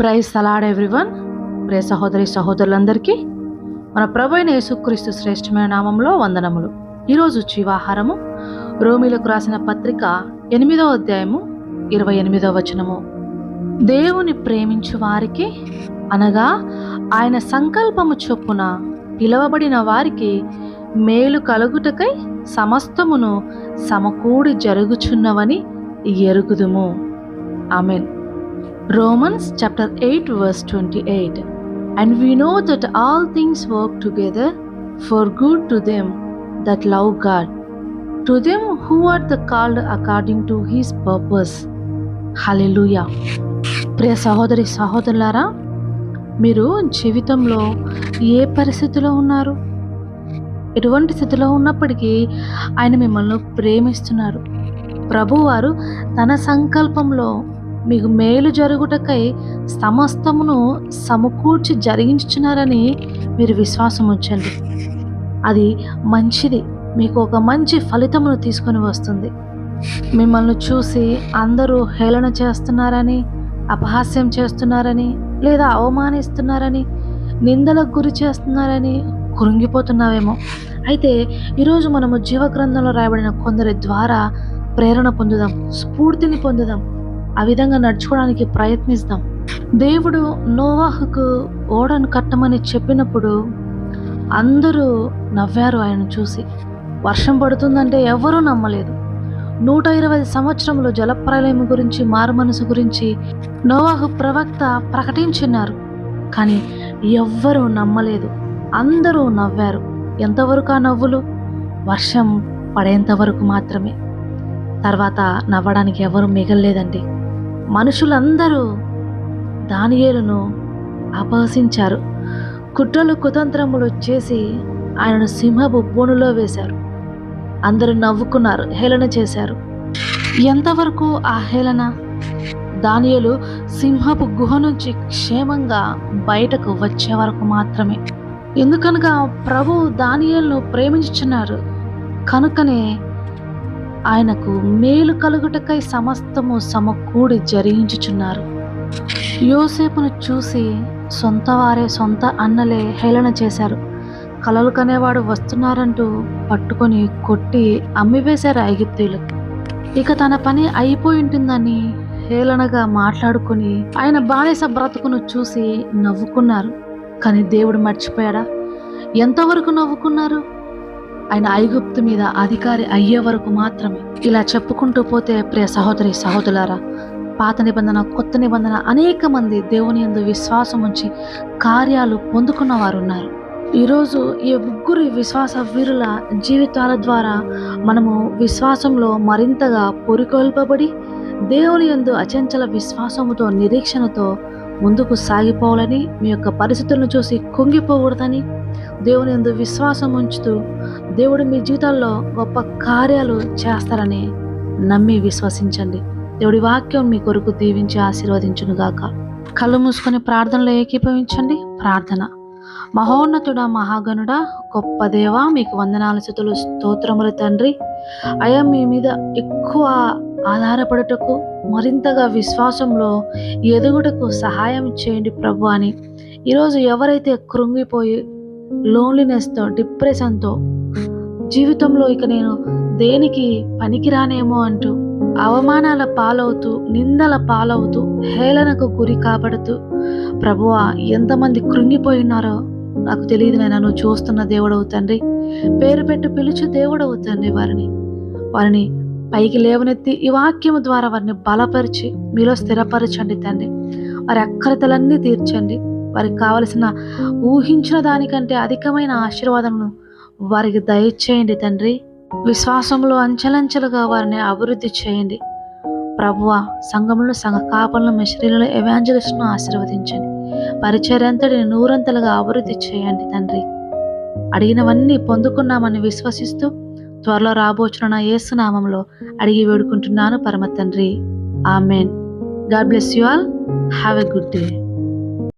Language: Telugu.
Praise salad everyone. ప్రే సహోదరి సహోదరులందరికీ మన ప్రభు యేసుక్రీస్తు శ్రేష్టమైన నామంలో వందనములు. ఈరోజు జీవాహారము. రోమిలకు రాసిన పత్రిక ఎనిమిదవ అధ్యాయము ఇరవై ఎనిమిదవ వచనము. దేవుని ప్రేమించు వారికి అనగా ఆయన సంకల్పము చొప్పున పిలవబడిన వారికి మేలు కలుగుటకై సమస్తమును సమకూడి జరుగుచున్నవని ఎరుగుదుము. Amen. Romans chapter 8, verse 28. And we know that all things work together for good to them that love God, to them who are the called according to his purpose. Hallelujah ప్రియ సహోదరి సహోదరులారా మీరు జీవితంలో ఏ పరిస్థితిలో ఉన్నారు ఎటువంటి స్థితిలో ఉన్నప్పటికీ ఆయన మిమ్మల్ని ప్రేమిస్తున్నారు ప్రభువారు తన సంకల్పంలో మీకు మేలు జరుగుటకై సమస్తమును సమకూర్చి జరిగించుచున్నారని మీరు విశ్వాసం ఉంచండి. అది మంచిది. మీకు ఒక మంచి ఫలితమును తీసుకొని వస్తుంది. మిమ్మల్ని చూసి అందరూ హేళన చేస్తున్నారని అపహాస్యం చేస్తున్నారని లేదా అవమానిస్తున్నారని నిందలకు గురి చేస్తున్నారని కృంగిపోతున్నావేమో. అయితే ఈరోజు మనము జీవగ్రంథంలో రాయబడిన కొందరి ద్వారా ప్రేరణ పొందుదాం స్ఫూర్తిని పొందుదాం. ఆ విధంగా నడుచుకోవడానికి ప్రయత్నిస్తాం. దేవుడు నోవాహుకు ఓడను కట్టమని చెప్పినప్పుడు అందరూ నవ్వారు ఆయన చూసి. వర్షం పడుతుందంటే ఎవరూ నమ్మలేదు. నూట ఇరవై సంవత్సరంలో జలప్రలయం గురించి మారుమనసు గురించి నోవాహు ప్రవక్త ప్రకటించినారు. కానీ ఎవ్వరూ నమ్మలేదు. అందరూ నవ్వారు. ఎంతవరకు ఆ నవ్వులు? వర్షం పడేంత వరకు మాత్రమే. తర్వాత నవ్వడానికి ఎవరు మిగల్లేదండి. మనుషులందరూ దానియేలును అపహసించారు. కుట్రలు కుతంత్రములు చేసి ఆయనను సింహపు బోనులో వేశారు. అందరూ నవ్వుకున్నారు హేళన చేశారు. ఎంతవరకు ఆ హేళన? దానియలు సింహపు గుహ నుంచి క్షేమంగా బయటకు వచ్చే వరకు మాత్రమే. ఎందుకనగా ప్రభు దానియలను ప్రేమించుచున్నారు కనుకనే ఆయనకు మేలు కలుగుటకై సమస్తము సమకూడి జరిగించుచున్నారు. యోసేపును చూసి సొంత వారే సొంత అన్నలే హేళన చేశారు. కలలు కనేవాడు వస్తున్నారంటూ పట్టుకొని కొట్టి అమ్మివేశారు ఐగిప్తీయులు ఇక తన పని అయిపోయి ఉంటుందని హేళనగా మాట్లాడుకొని ఆయన బానిస బ్రతుకును చూసి నవ్వుకున్నారు. కానీ దేవుడు మర్చిపోయాడా? ఎంతవరకు నవ్వుకున్నారు? ఆయన ఐగుప్తు మీద అధికారి అయ్యే వరకు మాత్రమే. ఇలా చెప్పుకుంటూ పోతే ప్రియ సహోదరి సహోదరులారా పాత నిబంధన కొత్త నిబంధన అనేక మంది దేవుని యందు విశ్వాసం ఉంచి కార్యాలు పొందుకున్న వారు ఉన్నారు ఈరోజు ఈ ముగ్గురు విశ్వాస వీరుల జీవితాల ద్వారా మనము విశ్వాసంలో మరింతగా పొరికొల్పబడి దేవుని యందు అచంచల విశ్వాసముతో నిరీక్షణతో ముందుకు సాగిపోవాలని మీ యొక్క పరిస్థితులను చూసి కుంగిపోకూడదని దేవుని యందు విశ్వాసం ఉంచుతూ దేవుడు మీ జీవితాల్లో గొప్ప కార్యాలు చేస్తారని నమ్మి విశ్వసించండి. దేవుడి వాక్యం మీ కొరకు దీవించి ఆశీర్వదించునుగాక. కళ్ళు మూసుకొని ప్రార్థనలో ఏకీభవించండి. ప్రార్థన. మహోన్నతుడ మహాగణుడ గొప్ప దేవ మీకు వందనాల స్థుతులు స్తోత్రములు తండ్రి. అయా మీ మీద ఎక్కువ ఆధారపడుటకు మరింతగా విశ్వాసంలో ఎదుగుటకు సహాయం చేయండి ప్రభు అని. ఈరోజు ఎవరైతే కృంగిపోయి లోన్లీనెస్తో డిప్రెషన్తో జీవితంలో ఇక నేను దేనికి పనికిరానేమో అంటూ అవమానాల పాలవుతూ నిందల పాలవుతూ హేళనకు గురి కాబడుతూ ప్రభువా ఎంతమంది కృంగిపోయినారో నాకు తెలియదు నేను నువ్వు చూస్తున్న దేవుడవు తండ్రి. పేరు పెట్టి పిలుచు దేవుడవు తండ్రి వారిని. వారిని పైకి లేవనెత్తి ఈ వాక్యము ద్వారా వారిని బలపరిచి మీలో స్థిరపరచండి తండ్రి. వారి అక్కరతలన్నీ తీర్చండి. వారికి కావలసిన ఊహించిన దానికంటే అధికమైన ఆశీర్వాదమును వారికి దయచేయండి తండ్రి. విశ్వాసంలో అంచెలంచెలుగా వారిని అభివృద్ధి చేయండి. ప్రభువ సంఘంలో సంఘ కాపలను మిశ్రీలను ఎవాంజలిస్ట్ను ఆశీర్వదించండి. పరిచర్యంతటిని నూరంతలుగా అభివృద్ధి చేయండి తండ్రి. అడిగినవన్నీ పొందుకున్నామని విశ్వసిస్తూ త్వరలో రాబోచున్న నా యేసునామంలో అడిగి వేడుకుంటున్నాను పరమ తండ్రి. Amen. God bless you all. Have a good day.